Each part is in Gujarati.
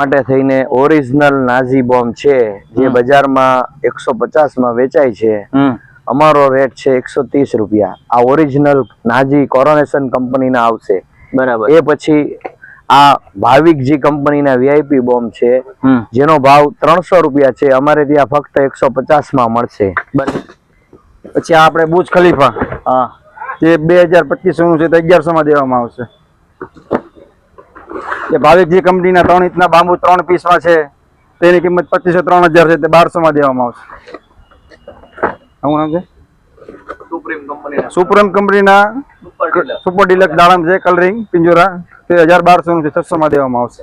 માટે થઈને ઓરિજિનલ નાઝી બોમ્બ છે જે. બજારમાં એકસો પચાસમાં વેચાય છે. અમારો રેટ છે એકસો ત્રીસ રૂપિયા. આ ઓરિજિનલ નાઝી કોરોનેશન કંપનીના આવશે. બરાબર. એ પછી આ ભાવિક ભાવિકજી કંપનીના વીઆઈપી બોમ્બ છે જેનો ભાવ ત્રણસો રૂપિયા છે. અમારે ત્યાં ફક્ત એકસો પચાસમાં મળશે પછી આ આપણે બુજ ખલીફા. હા. જે બે હજાર પચીસો નું છે તો અગિયારસો માં દેવામાં આવશે. એ ભાવિકજી કંપનીના ત્રણ ઇંચના બાંબુ ત્રણ પીસમાં છે તેની કિંમત પચીસો ત્રણ હજાર છે તે બારસોમાં દેવામાં આવશે. શું નામ છે? સુપ્રીમ કંપનીના. સુપર ડિલક દાડમ છે કલરિંગ પિંજોરા તે હજાર બારસો નું છે છસો માં દેવામાં આવશે.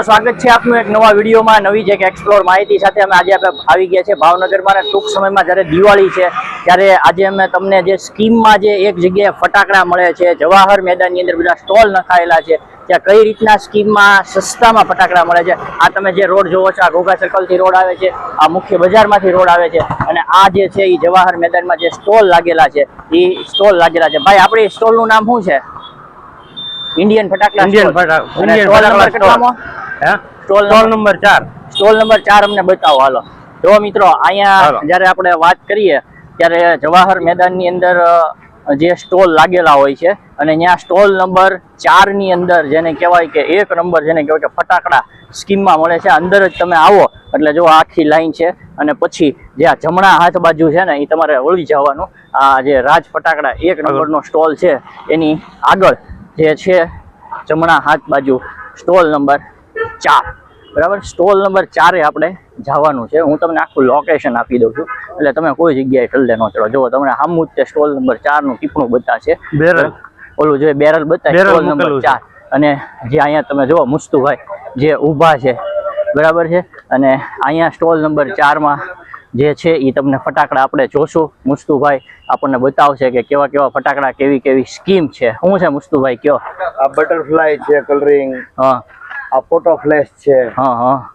સ્વાગત છે આપનું એક નવા વિડીયોમાં નવી જે એક્સપ્લોર માહિતી સાથે અમે આજે આપણે આવી ગયા છે ભાવનગરમાં અને ટૂંક સમયમાં જ્યારે દિવાળી છે ત્યારે આજે અમે તમને જે સ્કીમમાં જે એક જગ્યાએ ફટાકડા મળે છે જવાહર મેદાનની અંદર બધા સ્ટોલ નખાયેલા છે ત્યાં કઈ રીતના સ્કીમમાં સસ્તામાં ફટાકડા મળે છે? આ તમે જે રોડ જોવો છો આ ઘોઘા સર્કલથી રોડ આવે છે આ મુખ્ય બજારમાંથી રોડ આવે છે અને આ જે છે એ જવાહર મેદાનમાં જે સ્ટોલ લાગેલા છે એ સ્ટોલ લાગેલા છે. ભાઈ આપણી સ્ટોલનું નામ શું છે? ઇન્ડિયન ફટાકડા સ્ટોલ. ફટાકડા સ્ટોલ. નંબર ચાર. સ્ટોલ નંબર ચાર અમને બતાવો. હાલો. જો મિત્રો અહીંયા. જ્યારે આપણે વાત કરીએ ત્યારે જવાહર મેદાનની અંદર જે સ્ટોલ લાગેલા હોય છે અને ત્યાં સ્ટોલ નંબર ચારની અંદર જેને કહેવાય કે એક નંબર જેને કહેવાય કે ફટાકડા સ્કીમમાં મળે છે. અંદર જ તમે આવો. એટલે જો આખી લાઈન છે અને પછી જે આ જમણા હાથ બાજુ છે ને એ તમારે વળી જવાનું. આ જે રાજ ફટાકડા એક નંબરનો સ્ટોલ છે. એની આગળ જે છે જમણા હાથ બાજુ સ્ટોલ નંબર ચાર. બરાબર? સ્ટોલ નંબર ચારે આપણે જવાનું છે. હું તમને આખું લોકેશન આપી દઉં છું. એટલે તમે કોઈ જગ્યાએ ટલ્લે ન ચડો. જો તમને હામુદ જ તે સ્ટોલ નંબર ચારનું ટીપણું બતાવશે બેરલ. ઓલું જે બેરલ બતાવે સ્ટોલ નંબર ચાર. અને જે અહીંયા તમે જુઓ મુસ્તુભાઈ જે ઊભા છે. બરાબર છે? અને અહીંયા સ્ટોલ નંબર ચારમાં જે છે એ તમને ફટાકડા આપણે જોશું. મુસ્તુભાઈ આપણને બતાવશે કે કેવા કેવા ફટાકડા કેવી કેવી સ્કીમ છે. શું છે મુસ્તુભાઈ કયો? આ બટરફ્લાય છે કલરિંગ. હા. આ ફોટો ફ્લેશ છે. હા હા.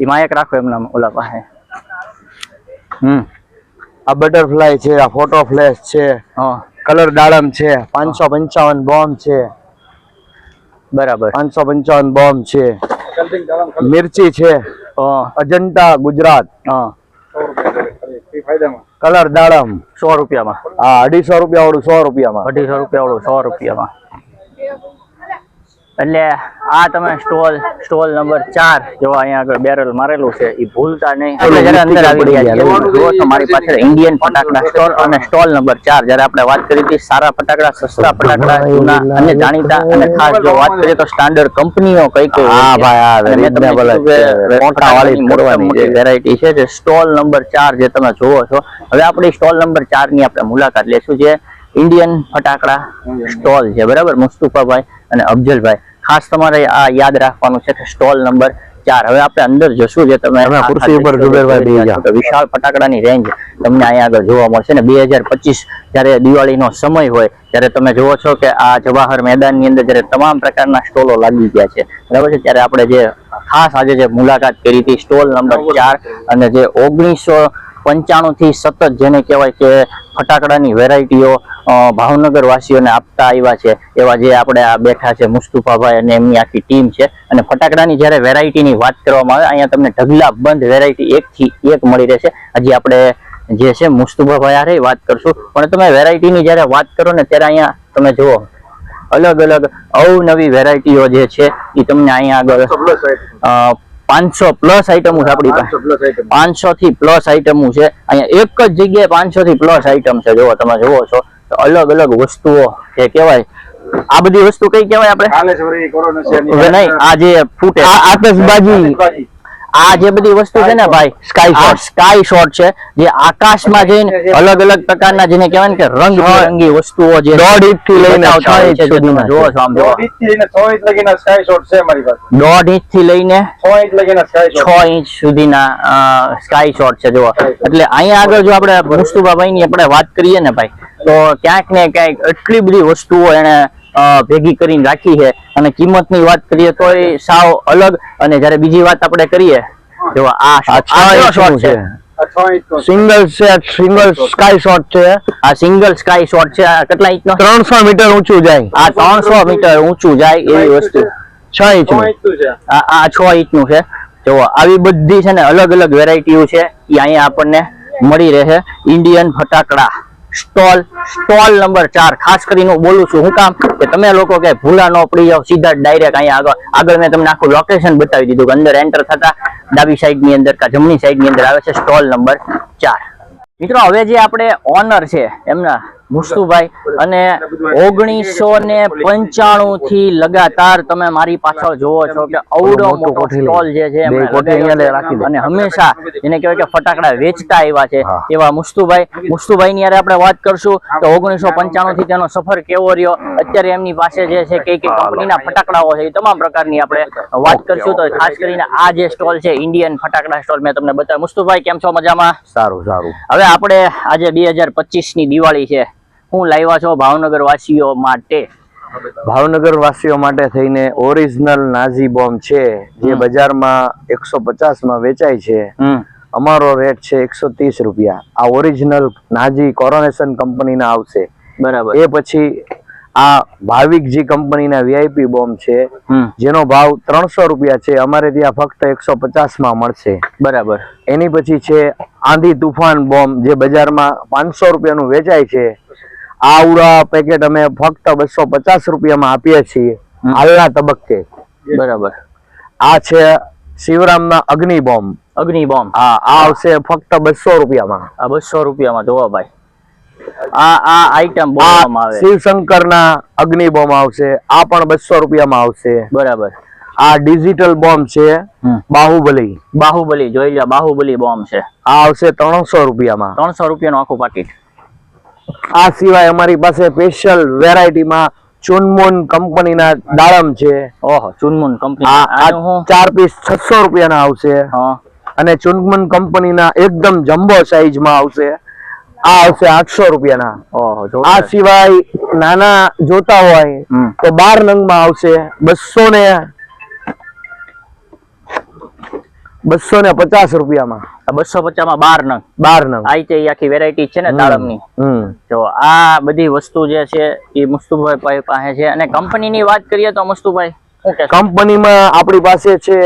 એમાં એક રાખો એમના ઓલા પાસે. હમ. આ બટરફ્લાય છે આ ફોટો ફ્લેશ છે. હા. કલર દાડમ છે પાંચસો પંચાવન બોમ્બ છે. બરાબર. પાંચસો પંચાવન બોમ્બ છે. મિર્ચી છે. હા. અજંટા ગુજરાત. હા. કલર દાડમ. સો રૂપિયામાં. હા અઢીસો રૂપિયા વાળું સો રૂપિયામાં. અઢીસો રૂપિયા વાળું સો રૂપિયામાં. એટલે આ તમે સ્ટોલ સ્ટોલ નંબર ચાર જો અહીંયા આગળ બેરલ મારેલું છે એ ભૂલતા નહીં. આપણે જ્યારે અંદર આવી ગયા જુઓ છો મારી પાછળ ઇન્ડિયન ફટાકડા સ્ટોલ અને સ્ટોલ નંબર ચાર જયારે આપણે વાત કરી હતી સારા ફટાકડા સસ્તા ફટાકડા જૂના અને જાણીતા અને ખાસ જો વાત કરીએ તો સ્ટાન્ડર્ડ કંપનીઓ કઈ કઈ હા ભાઈ. મોટી વેરાયટી છે. જે સ્ટોલ નંબર ચાર જે તમે જોવો છો. હવે આપણે સ્ટોલ નંબર ચારની આપણે મુલાકાત લેશું જે ઇન્ડિયન ફટાકડા સ્ટોલ છે બરાબર? મુસ્તુફાભાઈ અને અફજલભાઈ ખાસ તમારે આ યાદ રાખવાનું છે કે સ્ટોલ નંબર ચાર. હવે આપણે અંદર જશું જે તમે ખુરશી ઉપર વિશાળ ફટાકડાની રેન્જ તમને અહીંયા આગળ જોવા મળશે ને બે હજાર પચીસ જ્યારે દિવાળીનો સમય હોય ત્યારે તમે જુઓ છો કે આ જવાહર મેદાનની અંદર જ્યારે તમામ પ્રકારના સ્ટોલો લાગી ગયા છે. બરાબર છે? ત્યારે આપણે જે ખાસ આજે જે મુલાકાત કરી હતી સ્ટોલ નંબર ચાર અને જે ઓગણીસો પંચાણું થી સતત જેને કહેવાય કે ફટાકડાની વેરાયટીઓ ભાવનગર વાસીઓને આપતા આવ્યા છે એવા જે આપણે આ બેઠા છે મુસ્તુફાભાઈ અને એમની આખી ટીમ છે. અને ફટાકડાની જ્યારે વેરાયટીની વાત કરવામાં આવે અહીંયા તમને ઢગલા બંધ વેરાયટી એકથી એક મળી રહેશે. હજી આપણે જે છે મુસ્તુફાભાઈ હારે વાત કરશું. પણ તમે વેરાયટીની જ્યારે વાત કરો ને ત્યારે અહીંયા તમે જુઓ અલગ અલગ અવનવી વેરાયટીઓ જે છે એ તમને અહીંયા આગળ પાંચસો પ્લસ આઈટમો છે આપણી પાસે. પાંચસો થી પ્લસ આઈટમો છે. અહીંયા એક જ જગ્યાએ પાંચસો થી પ્લસ આઈટમ છે. જોવો તમે જોવો છો. તો અલગ અલગ વસ્તુઓ જે કહેવાય. આ બધી વસ્તુ કઈ કહેવાય આપણે? કાલેશ્વરી કોરોના હવે નહીં આ જે ફૂટે આતશબાજી. આ જે બધી વસ્તુ છે ને ભાઈ સ્કાય શોટ સ્કાય શોટ છે જે આકાશમાં જઈને અલગ અલગ પ્રકારના જેને કહેવાય ને કે રંગ બેરંગી વસ્તુઓ જે દોઢ ઇંચથી લઈને છ ઇંચ છે, જે તમે સુધીના ઇંચથી લઈને છ ઇંચ લગીના સ્કાય શોટ છે મારી પાસે. દોઢ ઇંચથી લઈને છ ઇંચ લગીના સ્કાય છ ઇંચ સુધીના સ્કાય શોટ છે જો એટલે અહીંયા આગળ જો આપણે મુસ્તુબાભાઈ ની આપણે વાત કરીએ ને ભાઈ તો ક્યાંક ને ક્યાંક એટલી બધી વસ્તુઓ એને ભેગી કરીને રાખી છે. અને કિંમતની વાત કરીએ તો એ સાવ અલગ. અને જ્યારે બીજી વાત આપણે કરીએ જો આ છ? છે. ઇંચ નો single set single sky shot છે. આ સિંગલ સ્કાય શોટ છે. આ કેટલા ઇંચનો? ત્રણસો મીટર ઊંચું જાય. આ ત્રણસો મીટર ઊંચું જાય એવી વસ્તુ. છ. ઇંચનું. આ આ છ ઇંચનું છે. જુઓ આવી બધી છે ને અલગ અલગ વેરાયટીઓ છે એ અહીંયા આપણને મળી રહે ઇન્ડિયન ફટાકડા. સ્ટોલ સ્ટોલ નંબર ચાર. ખાસ કરીને બોલું છું, હું કામ કે તમે લોકો કે ભૂલા ન પડી જાવ સીધા ડાયરેક્ટ અહીંયા આગળ. આગળ મેં તમને આખું લોકેશન બતાવી દીધું કે અંદર એન્ટર થતા ડાબી સાઈડની અંદર કા જમણી સાઈડની અંદર આવે છે સ્ટોલ નંબર ચાર. મિત્રો, હવે જે આપણે ઓનર છે, એમના મુસ્તુભાઈ અને ઓગણીસો ને પંચાણું થી લગાતાર તમે મારી પાછળ જોવો છો કે અવડો મોટો સ્ટોલ જે છે. અને હંમેશા એને કહેવાય કે ફટાકડા વેચતા આવ્યા છે એવા મુસ્તુભાઈ. મુસ્તુભાઈ ની આપણે વાત કરશું તો ઓગણીસો પંચાણું થી તેનો સફર કેવો રહ્યો? અત્યારે એમની પાસે જે છે કઈ કઈ કંપનીના ફટાકડાઓ છે એ તમામ પ્રકારની આપણે વાત કરશું. તો ખાસ કરીને આ જે સ્ટોલ છે ઇન્ડિયન ફટાકડા સ્ટોલ મેં તમને બતાવ્યું. મુસ્તુભાઈ કેમ છો? મજામાં? સારું સારું. હવે આપણે આજે બે હજાર પચીસની દિવાળી છે. હું લાવ્યા છો ભાવનગર વાસીઓ માટે. ભાવનગર વાસીઓ માટે થઈને ઓરિજિનલ નાઝી બોમ્બ છે જે બજારમાં એકસો પચાસમાં વેચાય છે. અમારો રેટ છે એકસો ત્રીસ રૂપિયા. આ ઓરિજિનલ નાઝી કોરોનેશન કંપનીના આવશે. બરાબર. એ પછી આ ભાવિકજી કંપનીના વીઆઈપી બોમ્બ છે જેનો ભાવ ત્રણસો રૂપિયા છે. અમારે ત્યાં ફક્ત એકસો પચાસમાં મળશે. બરાબર. એની પછી છે આંધી તુફાન બોમ્બ જે બજારમાં પાંચસો રૂપિયાનું વેચાય છે. આવડા પેકેટ અમે ફક્ત બસો પચાસ રૂપિયામાં આપીએ છીએ હાલના તબક્કે. બરાબર. આ છે શિવરામના અગ્નિ બોમ્બ. અગ્નિ બોમ્બ. આ આ આવશે ફક્ત બસો રૂપિયામાં. આ બસો રૂપિયામાં જોવા ભાઈ. આ આ આઈટમ આ બોલવામાં આવે. શિવશંકરના અગ્નિ બોમ્બ આવશે આ પણ બસો રૂપિયામાં આવશે. બરાબર. આ ડિજિટલ બોમ્બ છે બાહુબલી. બાહુબલી જોઈ લો બાહુબલી બોમ્બ છે. આ આવશે ત્રણસો રૂપિયામાં. ત્રણસો રૂપિયાનું આખું પાકીટ આ સિવાય અમારી પાસે સ્પેશિયલ વેરાયટીમાં ચુનમુન કંપનીના દાડમ છે. ઓહો ચુનમુન કંપની. આ ચાર પીસ છસો રૂપિયાના આવશે. અને ચુનમુન કંપનીના એકદમ જમ્બો સાઈઝમાં આવશે. આ આવશે આઠસો રૂપિયાના. ઓહો આ સિવાય નાના જોતા હોય તો બાર નંગમાં આવશે બસો ને બસો ને પચાસ રૂપિયામાં. બસો બસો પચાસમાં બાર નંગ. બાર નંગ. આ છે આખી વેરાયટી છે ને હમ જો આ બધી વસ્તુ જે છે એ મુસ્તુભાઈ પાસે છે. અને કંપની ની વાત કરીએ તો મુસ્તુભાઈ કંપની માં કંપનીમાં આપણી પાસે છે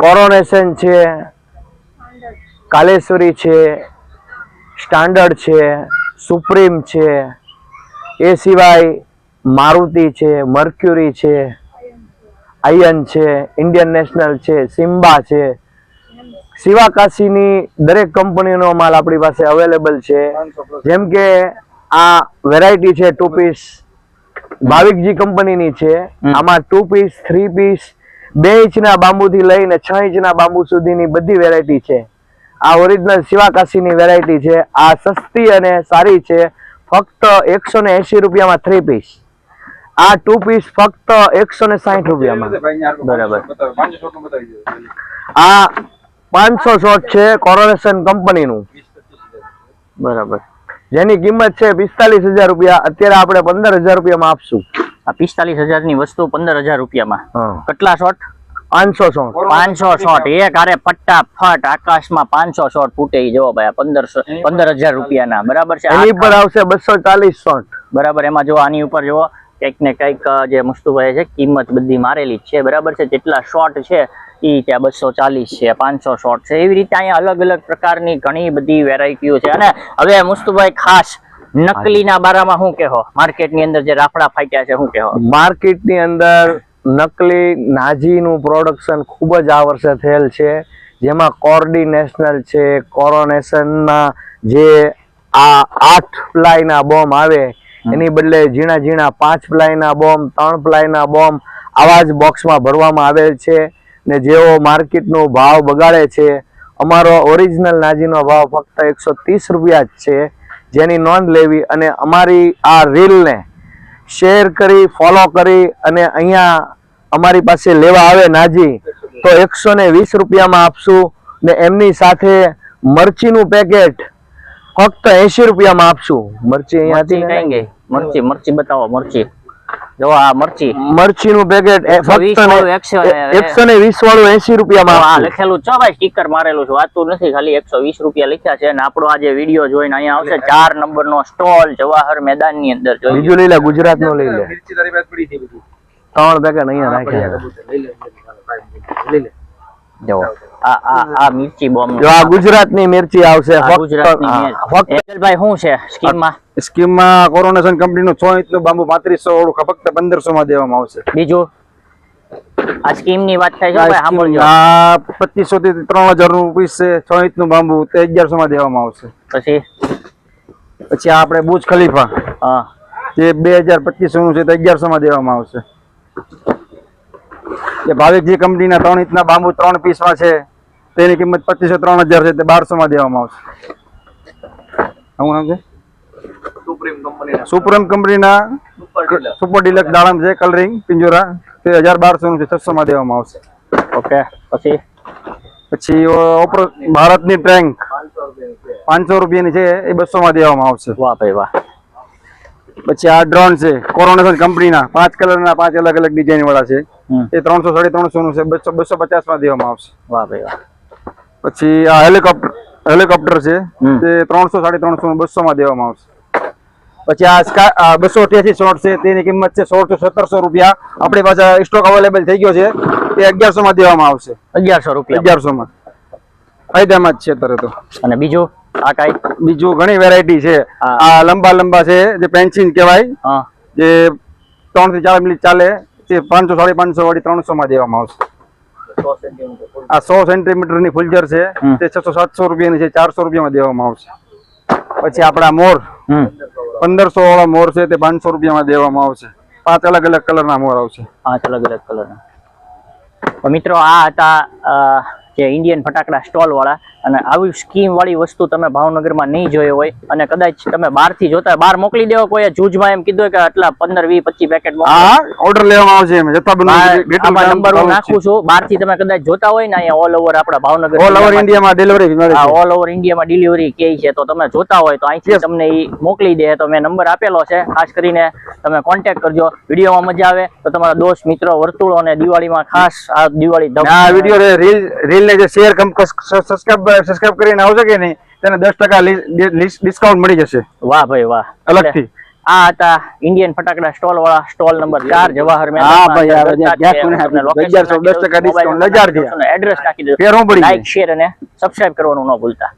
કોરોનેશન છે કાલેશ્વરી છે સ્ટાન્ડર્ડ છે સુપ્રીમ છે એ સિવાય મારુતિ છે મર્ક્યુરી છે આયન છે ઇન્ડિયન નેશનલ છે સિમ્બા છે. શિવાકાશીની દરેક કંપનીનો માલ આપણી પાસે અવેલેબલ છે. જેમ કે આ વેરાયટી છે ટુ પીસ ભાવિકજી કંપનીની છે. આમાં ટુ પીસ થ્રી પીસ બે ઇંચના બાંબુથી લઈને છ ઇંચના બાંબુ સુધીની બધી વેરાયટી છે. આ ઓરિજિનલ શિવાકાશીની વેરાયટી છે. આ સસ્તી અને સારી છે. ફક્ત એકસો ને એસી રૂપિયામાં થ્રી પીસ આ ટુ પીસ ફક્ત એકસો ને સાઠ રૂપિયામાં. બરાબર. આ પાંચસો શોટ છે કોરોનેશન કંપનીનું. બરાબર. જેની કિંમત છે પિસ્તાલીસ હજાર રૂપિયા. અત્યારે આપણે પંદર હજાર રૂપિયામાં આપશું. આ પિસ્તાલીસ હજારની વસ્તુ પંદર હજાર રૂપિયામાં. કેટલા શોટ પાંચસો શોટ પાંચસો શોટ એક હારે ફટાફટ આકાશમાં પાંચસો શોટ ફૂટે જોવો ભાઈ પંદરસો પંદર હજાર રૂપિયાના. બરાબર છે? એની પર આવશે બસો ચાલીસ શોટ બરાબર એમાં જો આની ઉપર જો કંઈક ને કંઈક જે મસ્તુભાઈ છે, કિંમત બધી મારેલી જ છે. બરાબર છે? જેટલા શોર્ટ છે એ ત્યાં બસો ચાલીસ છે, પાંચસો શોર્ટ છે. એવી રીતે અહીંયા અલગ અલગ પ્રકારની ઘણી બધી વેરાયટીઓ છે. અને હવે મુસ્તુભાઈ, ખાસ નકલીના બારામાં શું કહેવો? માર્કેટની અંદર જે રાફડા ફાટ્યા છે, શું કહેવો? માર્કેટની અંદર નકલી નાજીનું પ્રોડક્શન ખૂબ જ આ વર્ષે થયેલ છે. જેમાં કોર્ડી નેશનલ છે કોરોનેશનના જે આ આઠ પ્લાયના બોમ્બ આવે એની બદલે ઝીણા ઝીણા પાંચ પ્લાયના બોમ્બ, ત્રણ પ્લાયના બોમ્બ આવા જ બોક્સમાં ભરવામાં આવે છે ને જેઓ માર્કેટનો ભાવ બગાડે છે. અમારો ઓરિજિનલ નાજીનો ભાવ ફક્ત એકસો ત્રીસ રૂપિયા જ છે. જેની નોંધ લેવી અને અમારી આ રીલને શેર કરી, ફોલો કરી અને અહીંયા અમારી પાસે લેવા આવે નાજી, તો એકસો વીસ રૂપિયામાં આપશું ને એમની સાથે મરચીનું પેકેટ ફક્ત એસી રૂપિયામાં આપશું. મરચી અહીંયા હતી મરચી ગઈ? મરચી મરચી બતાવો મરચી. જો આ મરચી. નું પેકેટ ફક્ત વાળું એકસો ને- એકસો ને વીસ વાળું એસી રૂપિયામાં આ લખેલું છે ભાઈ સ્ટીકર મારેલું છે વાતું નથી ખાલી એકસો વીસ રૂપિયા લખ્યા છે અને આપણો આજે વીડિયો જોઈને અહીંયા આવશે ચાર નંબર નો સ્ટોલ જવાહર મેદાનની અંદર જો બીજું લઈ લે ગુજરાત નો લઈ લે. ત્રણ પેકેટ અહીંયા રાખ્યા આ આ મિર્ચી બોમ્બ જો આ ગુજરાતની મિર્ચી આવશે ગુજરાતની ફક્ત શું છે? સ્કીમમાં? સ્કીમમાં કોરોનેશન કંપનીનું 6 ઇંચનું બાંબુ પાંત્રીસો વાળું ફક્ત પંદરસો માં દેવામાં આવશે. બીજું? આ સ્કીમની વાત થાય છે ભાઈ સાંભળજો. આ 2500 થી ત્રણ હજારનું પીસ છે 6 ઇંચનું બાંબુ તે અગિયારસો માં દેવામાં આવશે. પછી? પછી આપણે બુજ ખલીફા. હા. જે બે હજાર પચીસો નું છે તે અગિયારસો માં દેવામાં આવશે. જે ભાવિકજી કંપનીના ત્રણ ઇંચના બાંબુ ત્રણ પીસમાં છે. તેની કિંમત પચીસો ત્રણ હજાર છે તે બારસો માં દેવામાં આવશે. શું નામ છે? સુપ્રીમ કંપનીના. સુપર ડિલક દાડમ છે કલરિંગ પિંજોરા. તે હજાર બારસો નું છે છસો માં દેવામાં આવશે. ઓકે પછી? પછી ઓપર ભારતની ટ્રેન્ક. પાંચસો રૂપિયાની છે એ બસો માં દેવામાં આવશે. વાહ ભાઈ વાહ. પછી આ ડ્રોન છે કોરોનેશન કંપનીના. પાંચ કલરના પાંચ અલગ અલગ ડિઝાઇન વાળા છે એ ત્રણસો સાડી ત્રણસો નું છે બસો બસો પચાસમાં દેવામાં આવશે. વાહ ભાઈ વાહ. પછી આ હેલિકોપ્ટર હેલિકોપ્ટર છે તે ત્રણસો સાડી ત્રણસો બસો માં દેવામાં આવશે. પછી આ બસો અઠ્યાસી શોર્ટ છે તેની કિંમત છે સોળસો સત્તરસો રૂપિયા. આપણી પાસે સ્ટોક અવેલેબલ થઈ ગયો છે તે અગિયારસો માં દેવામાં આવશે. અગિયારસો રૂપિયા. અગિયારસો માં ફાયદામાં જ છે અત્યારે તો. અને બીજું આ કઈ? બીજું ઘણી વેરાયટી છે. આ લંબા લંબા છે જે પેન્સિલ કહેવાય જે ત્રણથી ચાર મિનિટ ચાલે તે પાંચસો સાડી પાંચસો વાળી ત્રણસો માં દેવામાં આવશે. આ સો સેન્ટીમીટરની ફુલઝર છે. તે છસો સાતસો રૂપિયાની છે ચારસો રૂપિયામાં દેવામાં આવશે. પછી આપડા મોર. હમ. પંદરસો વાળા મોર છે તે પાંચસો રૂપિયામાં દેવામાં આવશે. પાંચ અલગ અલગ કલરના મોર આવશે. પાંચ અલગ અલગ કલરના. ના મિત્રો આ હતા જે ઇન્ડિયન ફટાકડા સ્ટોલવાળા અને આવી સ્કીમવાળી વસ્તુ તમે ભાવનગરમાં નહીં જોઈ હોય અને કદાચ તમે બહારથી જોતા બહાર મોકલી દેવો કોઈ જૂજમાં એમ કીધું કે આટલા પંદર વીસ પચીસ પેકેટ ઓર્ડર લેવામાં આવશે નંબર હું નાખું છું. બહારથી તમે કદાચ જોતા હોય ને અહીંયા ઓલ ઓવર આપણા ભાવનગર ઓલ ઓવર ઇન્ડિયામાં ડિલિવરી ઓલ ઓવર ઇન્ડિયામાં ડિલિવરી કે છે. તો તમે જોતા હોય તો અહીંથી તમને એ મોકલી દે. તો મેં નંબર આપેલો છે. ખાસ કરીને તમે કોન્ટેક્ટ કરજો. વિડીયોમાં મજા આવે. તો તમારા દોસ્ત મિત્રો વર્તુળો અને દિવાળીમાં ખાસ આ દિવાળી રીલ રીલ ને જે શેર સબસ્ક્રાઇબ સબસ્ક્રાઇબ કરીને આવશે કે નહીં તેને દસ ટકા ડિસ્કાઉન્ટ મળી જશે. વાહ ભાઈ વાહ. અલગથી. આ હતા ઇન્ડિયન ફટાકડા સ્ટોલ વાળા સ્ટોલ નંબર ચાર જવાહર હા ભાઈ, આ જ્યાં- જ્યાં કોને આપી, 1100 10% discount, 1000 થયા. એડ્રેસ નાખી દો લાઈક શેર અને સબસ્ક્રાઇબ કરવાનું ન ભૂલતા.